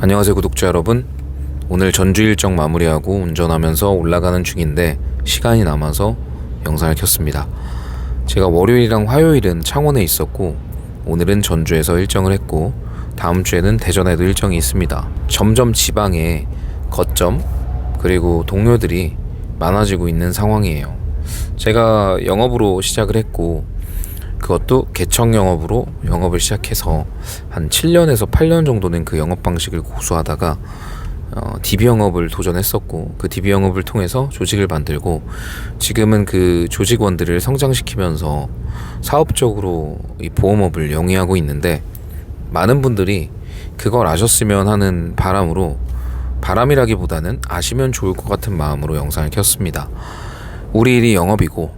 안녕하세요 구독자 여러분. 오늘 전주 일정 마무리하고 운전하면서 올라가는 중인데 시간이 남아서 영상을 켰습니다. 제가 월요일이랑 화요일은 창원에 있었고 오늘은 전주에서 일정을 했고 다음 주에는 대전에도 일정이 있습니다. 점점 지방에 거점 그리고 동료들이 많아지고 있는 상황이에요. 제가 영업으로 시작을 했고 그것도 개청 영업으로 영업을 시작해서 한 7년에서 8년 정도는 그 영업 방식을 고수하다가 어, DB 영업을 도전했었고 그 DB 영업을 통해서 조직을 만들고 지금은 그 조직원들을 성장시키면서 사업적으로 이 보험업을 영위하고 있는데 많은 분들이 그걸 아셨으면 하는 바람으로 바람이라기보다는 아시면 좋을 것 같은 마음으로 영상을 켰습니다. 우리 일이 영업이고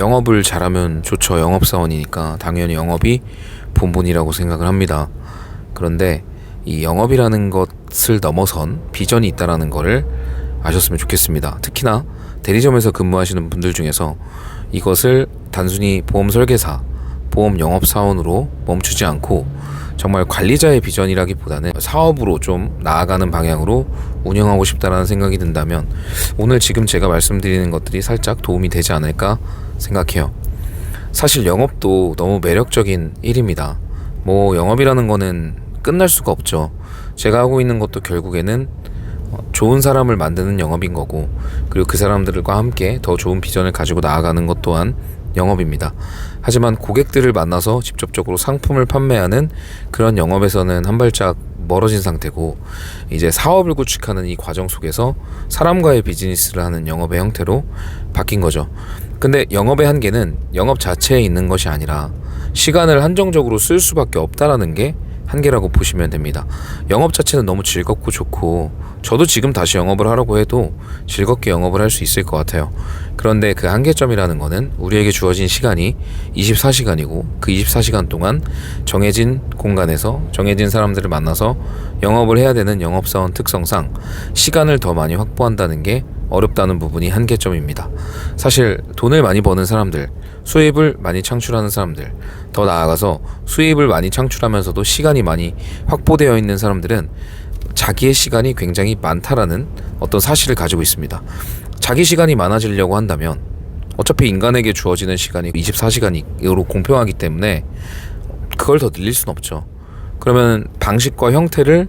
영업을 잘하면 좋죠. 영업사원이니까 당연히 영업이 본분이라고 생각을 합니다. 그런데 이 영업이라는 것을 넘어선 비전이 있다라는 거를 아셨으면 좋겠습니다. 특히나 대리점에서 근무하시는 분들 중에서 이것을 단순히 보험 설계사, 보험 영업 사원으로 멈추지 않고 정말 관리자의 비전이라기보다는 사업으로 좀 나아가는 방향으로 운영하고 싶다라는 생각이 든다면 오늘 지금 제가 말씀드리는 것들이 살짝 도움이 되지 않을까 생각해요. 사실 영업도 너무 매력적인 일입니다. 뭐 영업이라는 거는 끝날 수가 없죠. 제가 하고 있는 것도 결국에는 어, 좋은 사람을 만드는 영업인 거고 그리고 그 사람들과 함께 더 좋은 비전을 가지고 나아가는 것 또한 영업입니다. 하지만 고객들을 만나서 직접적으로 상품을 판매하는 그런 영업에서는 한 발짝 멀어진 상태고 이제 사업을 구축하는 이 과정 속에서 사람과의 비즈니스를 하는 영업의 형태로 바뀐 거죠. 근데 영업의 한계는 영업 자체에 있는 것이 아니라 시간을 한정적으로 쓸 수밖에 없다라는 게 한계라고 보시면 됩니다. 영업 자체는 너무 즐겁고 좋고 저도 지금 다시 영업을 하려고 해도 즐겁게 영업을 할 수 있을 것 같아요. 그런데 그 한계점이라는 거는 우리에게 주어진 시간이 24시간이고 그 24시간 동안 정해진 공간에서 정해진 사람들을 만나서 영업을 해야 되는 영업사원 특성상 시간을 더 많이 확보한다는 게 어렵다는 부분이 한계점입니다. 사실 돈을 많이 버는 사람들, 수입을 많이 창출하는 사람들, 더 나아가서 수입을 많이 창출하면서도 시간이 많이 확보되어 있는 사람들은 자기의 시간이 굉장히 많다라는 어떤 사실을 가지고 있습니다. 자기 시간이 많아지려고 한다면 어차피 인간에게 주어지는 시간이 24시간으로 공평하기 때문에 그걸 더 늘릴 수는 없죠. 그러면 방식과 형태를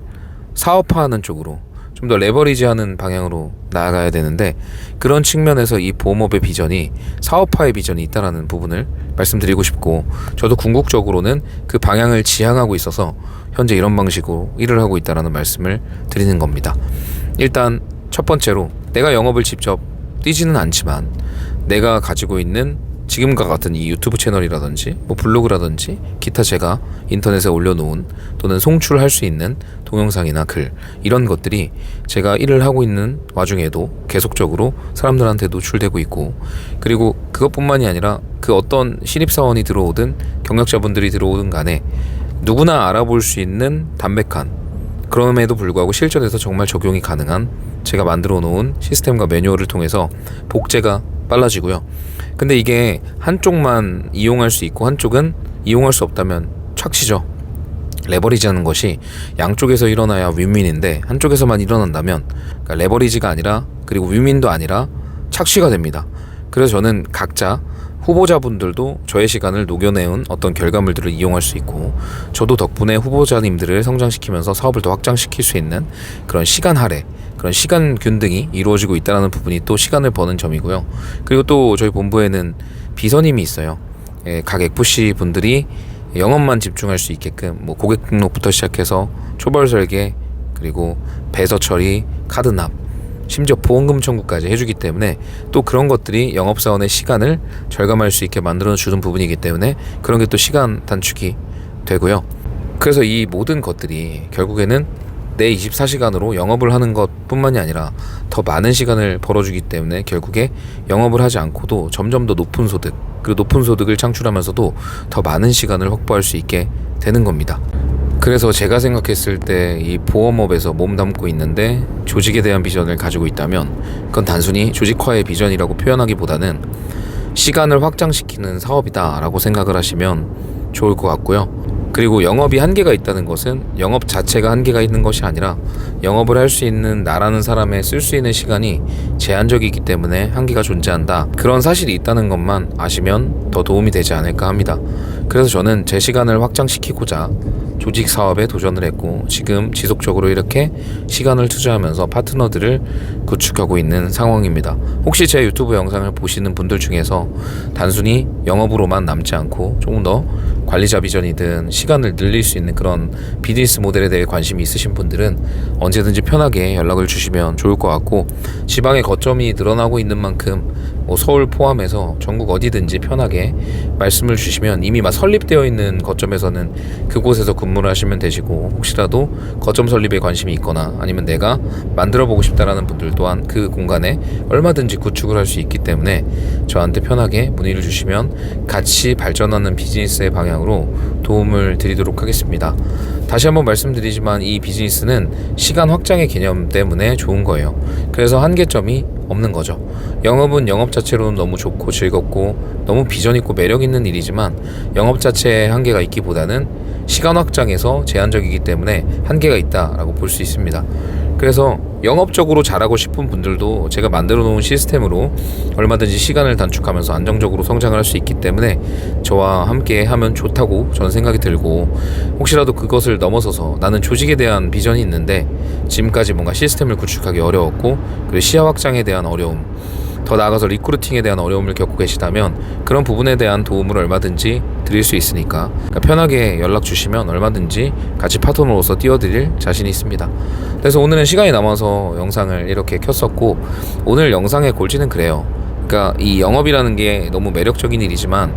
사업화하는 쪽으로 좀 더 레버리지하는 방향으로 나아가야 되는데 그런 측면에서 이 보험업의 비전이 사업화의 비전이 있다라는 부분을 말씀드리고 싶고 저도 궁극적으로는 그 방향을 지향하고 있어서 현재 이런 방식으로 일을 하고 있다라는 말씀을 드리는 겁니다. 일단 첫 번째로 내가 영업을 직접 뛰지는 않지만 내가 가지고 있는 지금과 같은 이 유튜브 채널이라든지 뭐 블로그라든지 기타 제가 인터넷에 올려놓은 또는 송출할 수 있는 동영상이나 글 이런 것들이 제가 일을 하고 있는 와중에도 계속적으로 사람들한테 노출되고 있고 그리고 그것뿐만이 아니라 그 어떤 신입사원이 들어오든 경력자분들이 들어오든 간에 누구나 알아볼 수 있는 담백한 그럼에도 불구하고 실전에서 정말 적용이 가능한 제가 만들어 놓은 시스템과 매뉴얼을 통해서 복제가 빨라지고요. 근데 이게 한쪽만 이용할 수 있고 한쪽은 이용할 수 없다면 착시죠. 레버리지 하는 것이 양쪽에서 일어나야 윈윈인데 한쪽에서만 일어난다면 그러니까 레버리지가 아니라 그리고 윈윈도 아니라 착시가 됩니다. 그래서 저는 각자 후보자분들도 저의 시간을 녹여내온 어떤 결과물들을 이용할 수 있고 저도 덕분에 후보자님들을 성장시키면서 사업을 더 확장시킬 수 있는 그런 시간 할애 그런 시간 균등이 이루어지고 있다는 부분이 또 시간을 버는 점이고요. 그리고 또 저희 본부에는 비서님이 있어요. 예, 각 FC 분들이 영업만 집중할 수 있게끔 뭐 고객 등록부터 시작해서 초벌 설계 그리고 배서 처리, 카드 납 심지어 보험금 청구까지 해주기 때문에 또 그런 것들이 영업사원의 시간을 절감할 수 있게 만들어 주는 부분이기 때문에 그런 게 또 시간 단축이 되고요. 그래서 이 모든 것들이 결국에는 내 24시간으로 영업을 하는 것 뿐만이 아니라 더 많은 시간을 벌어주기 때문에 결국에 영업을 하지 않고도 점점 더 높은 소득 그리고 높은 소득을 창출하면서도 더 많은 시간을 확보할 수 있게 되는 겁니다. 그래서 제가 생각했을 때 이 보험업에서 몸 담고 있는데 조직에 대한 비전을 가지고 있다면 그건 단순히 조직화의 비전이라고 표현하기보다는 시간을 확장시키는 사업이다라고 생각을 하시면 좋을 것 같고요. 그리고 영업이 한계가 있다는 것은 영업 자체가 한계가 있는 것이 아니라 영업을 할 수 있는 나라는 사람의 쓸 수 있는 시간이 제한적이기 때문에 한계가 존재한다. 그런 사실이 있다는 것만 아시면 더 도움이 되지 않을까 합니다. 그래서 저는 제 시간을 확장시키고자 조직 사업에 도전을 했고 지금 지속적으로 이렇게 시간을 투자하면서 파트너들을 구축하고 있는 상황입니다. 혹시 제 유튜브 영상을 보시는 분들 중에서 단순히 영업으로만 남지 않고 조금 더 관리자 비전이든 시간을 늘릴 수 있는 그런 비즈니스 모델에 대해 관심이 있으신 분들은 언제든지 편하게 연락을 주시면 좋을 것 같고 지방의 거점이 늘어나고 있는 만큼 뭐 서울 포함해서 전국 어디든지 편하게 말씀을 주시면 이미 막 설립되어 있는 거점에서는 그곳에서 근무를 하시면 되시고 혹시라도 거점 설립에 관심이 있거나 아니면 내가 만들어 보고 싶다라는 분들 또한 그 공간에 얼마든지 구축을 할 수 있기 때문에 저한테 편하게 문의를 주시면 같이 발전하는 비즈니스의 방향으로 도움을 드리도록 하겠습니다. 다시 한번 말씀드리지만 이 비즈니스는 시간 확장의 개념 때문에 좋은 거예요. 그래서 한계점이 없는 거죠. 영업은 영업 자체로는 너무 좋고 즐겁고 너무 비전 있고 매력 있는 일이지만 영업 자체에 한계가 있기보다는 시간 확장에서 제한적이기 때문에 한계가 있다라고 볼 수 있습니다. 그래서 영업적으로 잘하고 싶은 분들도 제가 만들어 놓은 시스템으로 얼마든지 시간을 단축하면서 안정적으로 성장을 할 수 있기 때문에 저와 함께 하면 좋다고 저는 생각이 들고 혹시라도 그것을 넘어서서 나는 조직에 대한 비전이 있는데 지금까지 뭔가 시스템을 구축하기 어려웠고 그리고 시야 확장에 대한 어려움 더 나아가서 리크루팅에 대한 어려움을 겪고 계시다면 그런 부분에 대한 도움을 얼마든지 드릴 수 있으니까 그러니까 편하게 연락 주시면 얼마든지 같이 파트너로서 띄워드릴 자신이 있습니다. 그래서 오늘은 시간이 남아서 영상을 이렇게 켰었고 오늘 영상의 골지는 그래요. 그러니까 이 영업이라는 게 너무 매력적인 일이지만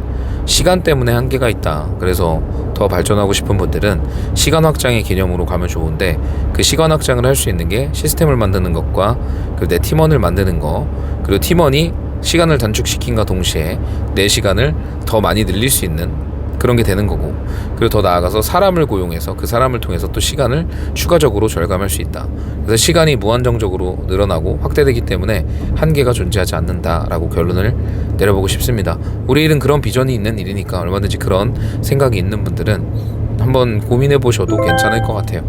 시간 때문에 한계가 있다. 그래서 더 발전하고 싶은 분들은 시간 확장의 개념으로 가면 좋은데 그 시간 확장을 할 수 있는 게 시스템을 만드는 것과 그리고 내 팀원을 만드는 거 그리고 팀원이 시간을 단축시킨과 동시에 내 시간을 더 많이 늘릴 수 있는 그런 게 되는 거고 그리고 더 나아가서 사람을 고용해서 그 사람을 통해서 또 시간을 추가적으로 절감할 수 있다. 그래서 시간이 무한정적으로 늘어나고 확대되기 때문에 한계가 존재하지 않는다라고 결론을 내려보고 싶습니다. 우리 일은 그런 비전이 있는 일이니까 얼마든지 그런 생각이 있는 분들은 한번 고민해 보셔도 괜찮을 것 같아요.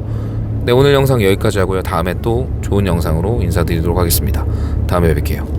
네, 오늘 영상 여기까지 하고요. 다음에 또 좋은 영상으로 인사드리도록 하겠습니다. 다음에 뵐게요.